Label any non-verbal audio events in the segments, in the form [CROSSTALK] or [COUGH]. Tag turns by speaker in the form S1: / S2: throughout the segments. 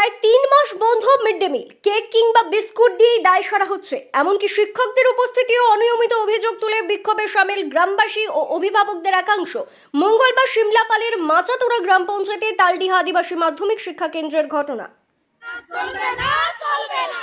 S1: প্রায় তিন মাস বন্ধ মিড ডে মিল, কেক কিংবা বিস্কুট দিয়েই দায় সারা হচ্ছে। এমনকি শিক্ষকদের উপস্থিতিও অনিয়মিত অভিযোগ তুলে বিক্ষোভে সামিল গ্রামবাসী ও অভিভাবকদের একাংশ। মঙ্গলবার সিমলাপালের মাচাতুরা গ্রাম পঞ্চায়েতে তালডিহা আদিবাসী মাধ্যমিক শিক্ষা কেন্দ্রের ঘটনা।
S2: চলবে না। চলবে না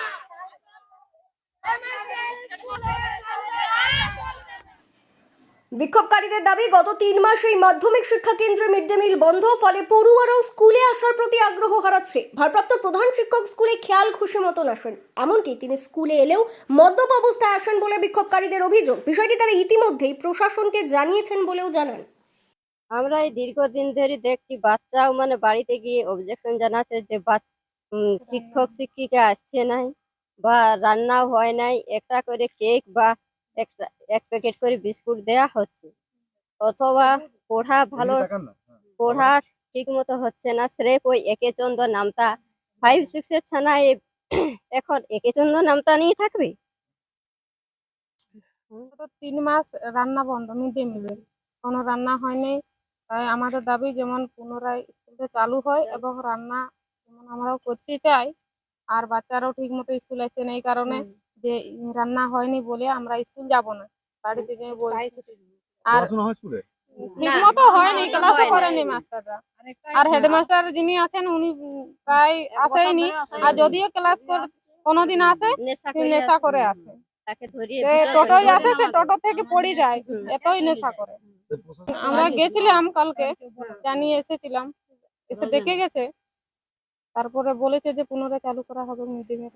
S1: বিক্ষোভকারীদের দাবি, গত তিন মাস এই মাধ্যমিক শিক্ষা কেন্দ্রে মিড ডে মিল বন্ধ, ফলে পড়ুয়ারাও স্কুলে আসার প্রতি আগ্রহ হারাচ্ছে। ভারপ্রাপ্ত প্রধান শিক্ষক স্কুলে খেয়াল খুশি মতন আসেন। এমনকি তিনি স্কুলে এলেও মদ্যপ অবস্থায় আসেন বলে বিক্ষোভকারীদের অভিযোগ। বিষয়টি তারা ইতিমধ্যেই প্রশাসনকে জানিয়েছেন বলেও জানান।
S3: আমরা এই দীর্ঘদিন ধরে দেখছি, বাচ্চাও মানে বাড়িতে গিয়ে অবজেকশন জানাচ্ছে যে শিক্ষক শিক্ষিকা আসছে নাই বা রান্নাও হয় নাই। একটা করে কেক বা একটা এক প্যাকেট করে বিস্কুট দেয়া হচ্ছে। অথবা পড়া ভালো পড়া ঠিক মতো হচ্ছে না। স্রেফ ওই একে চন্দ্র নামতা। ফাইভ সিক্স এর ছানায় [COUGHS] এখন একে চন্দ্র নামতা নিয়ে থাকবে?
S4: তিন মাস রান্না বন্ধ মিড ডে মিলের। কোনো রান্না হয়নি তাই আমাদের দাবি যেমন পুনরায় স্কুলটা চালু হয় এবং রান্না যেমন আমরাও করতে চাই আর বাচ্চারাও ঠিক মতো স্কুল আসছে না এই কারণে যে রান্না হয়নি বলে আমরা স্কুল যাব না। বাড়ি থেকে বলছি। আর ঠিক মতো হয়নি ক্লাসও করেনি মাস্টাররা আর হেডমাস্টার যিনি আছেন উনি প্রায় আসেনি। আর যদিও ক্লাস কোনোদিন আসে
S3: নেশা করে
S4: নেশা
S3: আসে।
S4: সে। টোটো থেকে পড়ে যায়। এতই নেশা করে। আমরা গেছিলাম কালকে জানিয়ে এসেছিলাম। এসে দেখে গেছে। তারপরে বলেছে যে পুনরায় চালু করা হবে মিড ডে মিল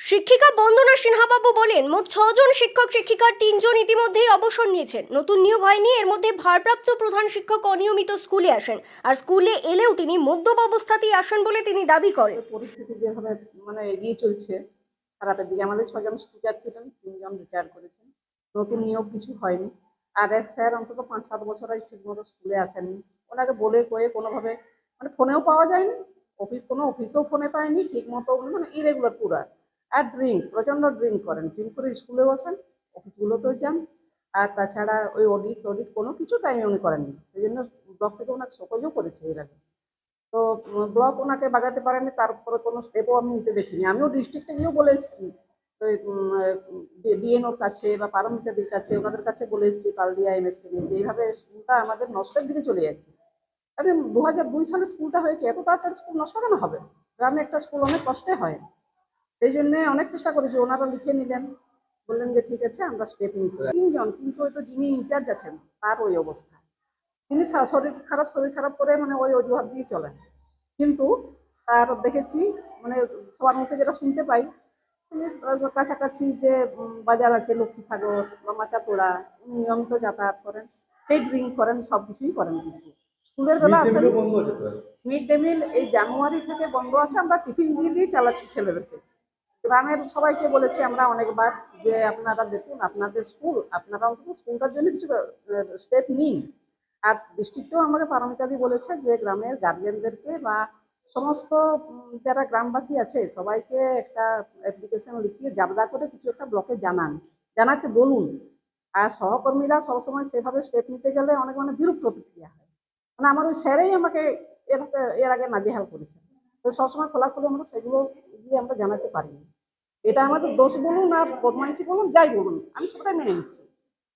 S1: শিক্ষিকা বন্দনা সিনহাবাবু বলেন, মোট ছজন শিক্ষক, শিক্ষিকার তিনজন ইতিমধ্যেই অবসর নিয়েছেন। নতুন নিয়োগ হয়নি, এর মধ্যে ভারপ্রাপ্ত প্রধান শিক্ষক অনিয়মিত স্কুলে আসেন। আর স্কুলে এলেও তিনি মদ্যপ অবস্থাতেই আসেন বলে তিনি দাবি করেন।
S5: পরিস্থিতি যেভাবে মানে এগিয়ে চলছে, খারাপের দিকে। আমাদের ছজন টিচার ছিলেন, তিনজন রিটায়ার করেছেন। নতুন নিয়োগ কিছু হয়নি। আর এক স্যার অন্তত পাঁচ সাত বছর আগে ঠিকমতো স্কুলে আসেননি। ওনাকে বলে কয়ে কোনোভাবে মানে ফোনেও পাওয়া যায়নি, অফিস, কোনো অফিসেও ফোনে পায়নি ঠিক মতো মানে ইরেগুলার পুরা। আর ড্রিঙ্ক প্রচণ্ড ড্রিঙ্ক করেন। ড্রিঙ্ক করে স্কুলেও আসেন, অফিসগুলোতেও যান। আর তাছাড়া ওই অডিট টডিট কোনো কিছু টাইমে উনি করেননি। সেই জন্য ব্লক থেকে ওনাকে সকজও করেছে এর আগে। তো ব্লক ওনাকে বাগাতে পারেনি তারপরে কোনো স্টেপও আমি নিতে দেখিনি। আমিও ডিস্ট্রিক্টে গিয়েও বলে এসেছি। তো ডিএনওর কাছে বা পারমিতাদের কাছে, ওনাদের কাছে বলে এসেছি কালডিয়া এমএসকে নিয়ে, যে এইভাবে স্কুলটা আমাদের নষ্টের দিকে চলে যাচ্ছে। আরে, দু হাজার দুই সালে স্কুলটা হয়েছে, এত তাড়াতাড়ি স্কুল নষ্ট কেন হবে? গ্রামে একটা স্কুল অনেক কষ্টে হয়। সেই জন্য অনেক চেষ্টা করেছি ওনারা লিখে নিলেন বললেন যে ঠিক আছে আমরা স্টেপ নিচ্ছি। তিনজন কিন্তু ওই তো যিনি ইনচার্জ আছেন তার ওই অবস্থা। তিনি শরীর খারাপ শরীর খারাপ করে মানে ওই অজুহাত দিয়ে চলেন। কিন্তু তার দেখেছি মানে সবার মুখে যেটা শুনতে পাই তিনি কাছাকাছি যে বাজার আছে লক্ষ্মী সাগর বা মাচাতোড়া উনি নিয়মিত যাতায়াত করেন সেই ড্রিঙ্ক করেন সব কিছুই করেন কিন্তু। স্কুলের বেলা আসেন মিড ডে মিল এই জানুয়ারি থেকে বন্ধ আছে আমরা টিফিন দিয়ে দিয়ে চালাচ্ছি ছেলেদেরকে। গ্রামের সবাইকে বলেছি আমরা অনেকবার যে আপনারা দেখুন, আপনাদের স্কুল আপনারা অন্তত স্কুলটার জন্য কিছু স্টেপ নিন। আর ডিস্ট্রিক্টেও আমাকে পারমিতাদি বলেছে যে গ্রামের গার্জিয়ানদেরকে বা সমস্ত যারা গ্রামবাসী আছে, সবাইকে একটা অ্যাপ্লিকেশন লিখিয়ে জাবদা করে কিছু একটা ব্লকে জানান। জানাতে বলুন। আর সহকর্মীরা সবসময় সেভাবে স্টেপ নিতে গেলে অনেক মানে বিরূপ প্রতিক্রিয়া হয়। মানে আমার ওই স্যারেই আমাকে এর আগে নাজেহাল করেছে। তো সবসময় খোলাখুলি আমরা সেগুলো দিয়ে আমরা জানাতে পারিনি। এটা আমাদের দোষ বলুন আর বদমাইশি বলুন, যাই বলুন, আমি সবটাই মেনে নিচ্ছি।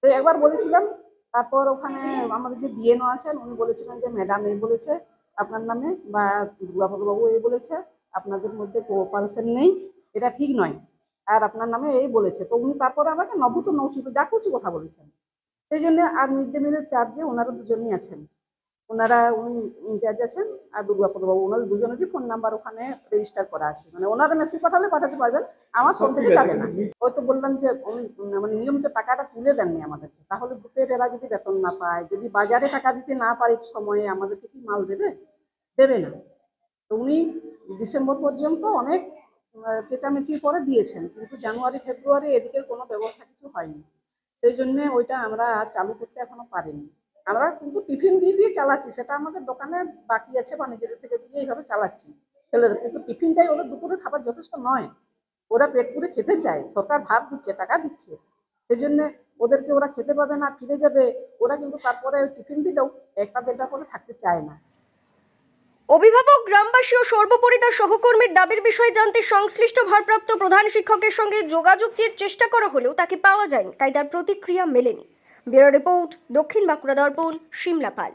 S5: তো একবার বলেছিলাম, তারপর ওখানে আমাদের যে বিএনও আছেন, উনি বলেছিলেন যে ম্যাডাম এই বলেছে, আপনার নামে বা দুর্গাভদ্রবাবু এই বলেছে, আপনাদের মধ্যে কোঅপারেশন নেই, এটা ঠিক নয়। আর আপনার নামে এই বলেছে। তো উনি তারপরে আমাকে নভূত নৌচিত, যা খুশি কথা বলেছেন। সেই জন্য আর মিড ডে মিলের চার্জে ওনারা দুজনই আছেন। ওনারা উনি ইনচার্জ আছেন আর দুর্গাপদবাবু ওনার দুজনেরই ফোন নাম্বার ওখানে রেজিস্টার করা আছে। মানে ওনারা মেসেজ পাঠালে পাঠাতে পারবেন আমার ফোন থেকে যাবে না। ওই তো বললাম যে মানে নিয়মিত টাকাটা তুলে দেননি আমাদেরকে। তাহলে গ্রুপের এরা যদি বেতন না পায় যদি বাজারে টাকা দিতে না পারে সময়ে আমাদেরকে কি মাল দেবে? দেবে না। তো উনি ডিসেম্বর পর্যন্ত অনেক আহ, চেঁচামেচির পরে দিয়েছেন কিন্তু জানুয়ারি ফেব্রুয়ারি এদিকের কোনো ব্যবস্থা কিছু হয়নি। সেই জন্যে ওইটা আমরা চালু করতে এখনও পারিনি। আমরা কিন্তু টিফিন দিয়ে দিয়ে চালাচ্ছি, সেটা আমাদের দোকানে বাকি আছে বা নিজেদের থেকে দিয়ে এইভাবে চালাচ্ছি। ছেলেদের কিন্তু টিফিনটাই ওদের দুপুরে খাবার যথেষ্ট নয়। ওরা পেট পুরে খেতে চায়, সরকার ভাত দিচ্ছে, টাকা দিচ্ছে। সেই জন্য ওদেরকে ওরা খেতে পাবে না, ফিরে যাবে। ওরা কিন্তু তারপরে টিফিন দিলেও একটা দেড়টা করে থাকতে চায় না।
S1: অভিভাবক, গ্রামবাসী ও সর্বোপরি তার সহকর্মীর দাবির বিষয়ে জানতে সংশ্লিষ্ট ভারপ্রাপ্ত প্রধান শিক্ষকের সঙ্গে যোগাযোগের চেষ্টা করা হলেও তাকে পাওয়া যায়নি, তাই তার প্রতিক্রিয়া মেলেনি। ব্যুরো রিপোর্ট দক্ষিণ বাঁকুড়া দর্পণ সিমলা পাল।